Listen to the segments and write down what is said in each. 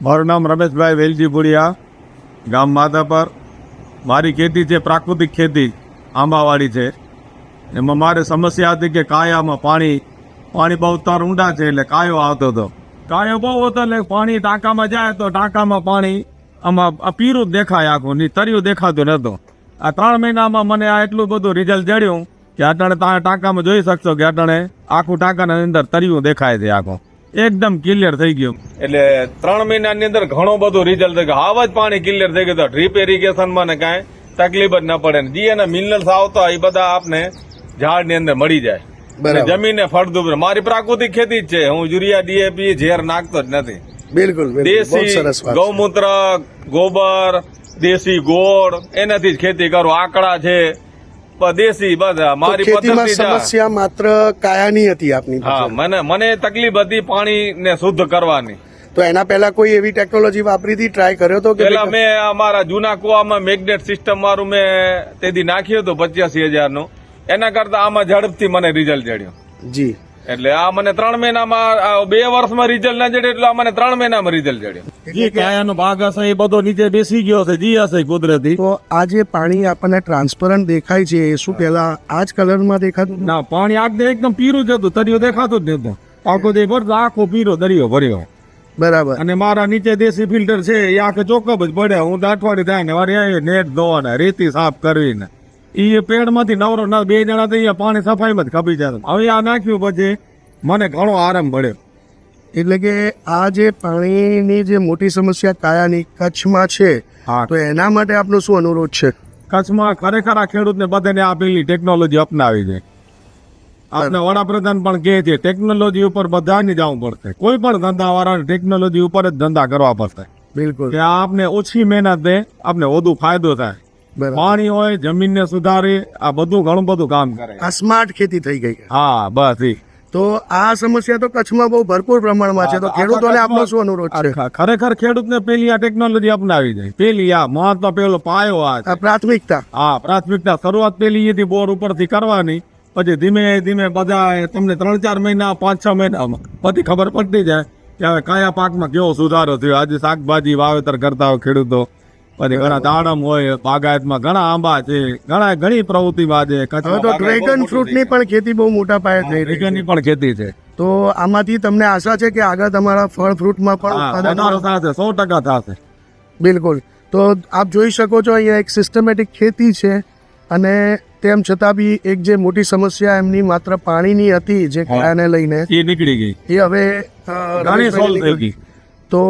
મારું નામ રમેશભાઈ વેલજી ભુડિયા ગામ માધાપર. મારી ખેતી છે પ્રાકૃતિક ખેતી, આંબાવાડી છે. એમાં મારે સમસ્યા હતી કે કાયામાં પાણી પાણી બહુ તાર ઊંડા છે એટલે કાયો આવતો હતો. કાયો બહુ હતો એટલે પાણી ટાંકામાં જાય તો ટાંકામાં પાણી આમાં પીરું જ દેખાય આખું, ની તર્યું દેખાતું નહોતું. આ ત્રણ મહિનામાં મને આ એટલું બધું રિઝલ્ટ જડ્યું કે અટાણે ટાંકામાં જોઈ શકશો કે અટાણે આખું ટાંકાના અંદર તર્યું દેખાય છે આખું. એકદમ ક્લિયર થઈ ગયું. એટલે ત્રણ મહિનાની અંદર ઘણું બધું રિઝલ્ટ થઈ ગયું. આવા જ પાણી ક્લિયર થઈ ગયું ડ્રીપ ઇરિગેશનમાં ને કાંઈ તકલીફ જ ન પડે ને. જે એના મિનરલ્સ આવતા એ બધા આપને ઝાડની અંદર મળી જાય. જમીને ફળદ્રુપ. મારી પ્રાકૃતિક ખેતી જ છે. હું યુરિયા ડીએપી ઝેર નાખતો જ નથી. બિલકુલ દેશી સરસ ગૌમૂત્ર ગોબર દેશી ગોળ એનાથી જ ખેતી કરું. આકડા છે દેશી બધા મારી ખેતીમાં. સમસ્યા માત્ર કાયાની હતી આપની હા મને મને તકલીફ હતી પાણી ને શુદ્ધ કરવાની. તો એના પહેલા કોઈ એવી ટેકનોલોજી વાપરી હતી? ટ્રાય કર્યો તો કે પેલા મેં અમારા જૂના કુવામાં મેગ્નેટ સિસ્ટમ મારું મેં તેથી નાખ્યું હતું પચ્યાસી હજારનું એના કરતા આમાં ઝડપથી મને રિઝલ્ટ જડ્યું જી. એટલે આ મને ત્રણ મહિનામાં બે વર્ષમાં રિઝલ્ટ ના જડ્યું એટલે આ મને ત્રણ મહિનામાં રિઝલ્ટ જડ્યું જે કાયાનો ભાગ હશે એ બધો નીચે બેસી ગયો છે જી હશે કુદરતી. તો આ જે પાણી આપણને ટ્રાન્સપરન્ટ દેખાય છે એ શું પેલા આ જ કલરમાં દેખાતું? ના પાણી આગને એકદમ પીરું જ હતું દરિયો દેખાતું જ નતું આખો દે ભરતો આખો પીરો દરિયો ભર્યો. બરાબર. અને મારા નીચે દેશી ફિલ્ટર છે એ આખે ચોખ્ખો જ પડે. હું તો અઠવાડિયે થાય ને આવીએ નેટ ધોવાના રેતી સાફ કરવીને એ પેડમાંથી નવરો ના બે જણા તો અહીંયા પાણી સફાઈમાં જ ખપી જતા. હવે આ નાખ્યું પછી મને ઘણો આરામ પડ્યો. એટલે કે આ જે પાણીની જે મોટી સમસ્યા કાયાની કચ્છમાં છે હા. તો એના માટે આપનો શું અનુરોધ છે? કચ્છમાં ખરેખર આ ખેડૂતને બધાને આપેલી ટેકનોલોજી અપનાવી છે. આપણે વડાપ્રધાન પણ કહે છે ટેકનોલોજી ઉપર બધાને જવું પડશે. કોઈ પણ ધંધા વાળાને ટેકનોલોજી ઉપર જ ધંધા કરવા પડશે. બિલકુલ. કે આપને ઓછી મહેનત દે આપને વધુ ફાયદો થાય. પાણી હોય જમીનને સુધારી આ બધું ઘણું બધું કામ કરે. આ સ્માર્ટ ખેતી થઈ ગઈ હા બસ ઈ. તો આ સમસ્યા તો કચ્છમાં બહુ ભરપૂર પ્રમાણમાં છે. તો ખેડૂતોને આપનો શું અનુરોધ છે? ખરેખર ખેડૂતને પેલી આ ટેકનોલોજી અપનાવી જાય પેલી આ મહત્વ પેલો પાયો આ પ્રાથમિકતા. હા પ્રાથમિકતા. શરૂઆત પેલી એથી બોર ઉપરથી કરવાની. પછી ધીમે ધીમે બધા તમને ત્રણ ચાર મહિના પાંચ છ મહિનામાં પછી ખબર પડતી જાય કે હવે કયા પાકમાં કેવો સુધારો થયો. આજે શાકભાજી વાવેતર કરતા હોય ખેડૂતો. પછી ઘણા દાડમ હોય બાગાયતમાં ઘણા આંબા છે ઘણા ઘણી પ્રવૃત્તિમાં આજે હવે તો ડ્રેગન ફ્રૂટની પણ ખેતી બહુ મોટા પાયે થઈ છે. ડ્રેગનની પણ ખેતી છે. તો આમાંથી તમને આશા છે કે આગળ તમારા ફળ ફ્રૂટમાં પણ થશે સો ટકા થશે. બિલકુલ. તો આપ જોઈ શકો છો અહીંયા એક સિસ્ટમેટિક ખેતી છે અને તેમ છતાં બી એક જે મોટી સમસ્યા એમની માત્ર પાણીની હતી જે હા. કાયાને લઈને એ નીકળી ગઈ. એ હવે ઘણી સોલ્વ થઈ ગઈ. તો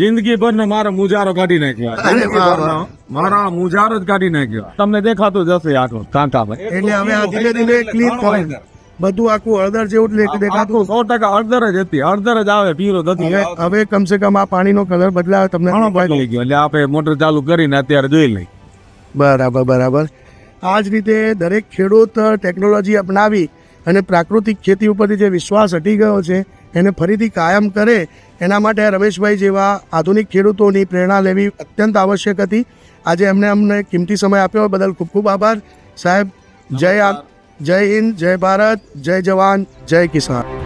જિંદગી ભર ને મારો મુજારો કાઢી નાખ્યો મારા મુજારો જ કાઢી નાખ્યો. તમને દેખાતું જશે આટલું કાંટામાં એટલે હવે આ ધીમે ધીમે ક્લીન થાય બધું આખું હળદર જેવું જ દેખાતું. સો ટકા હળદર જ હતી. હળદર જ આવે પીરો નથી. હવે કમસે કમ આ પાણીનો કલર બદલાવે તમને ઘણો બદલાઈ ગયો. એટલે આપણે મોટર ચાલુ કરીને અત્યારે જોઈ લઈ બરાબર બરાબર. આ જ રીતે દરેક ખેડૂત ટેકનોલોજી અપનાવી અને પ્રાકૃતિક ખેતી ઉપરથી જે વિશ્વાસ હટી ગયો છે એને ફરીથી કાયમ કરે એના માટે રમેશભાઈ જેવા આધુનિક ખેડૂતોની પ્રેરણા લેવી અત્યંત આવશ્યક હતી. આજે એમને અમને કિંમતી સમય આપ્યો બદલ ખૂબ ખૂબ આભાર. સાહેબ જય આ- જય હિન્દ જય ભારત જય જવાન જય કિસાન.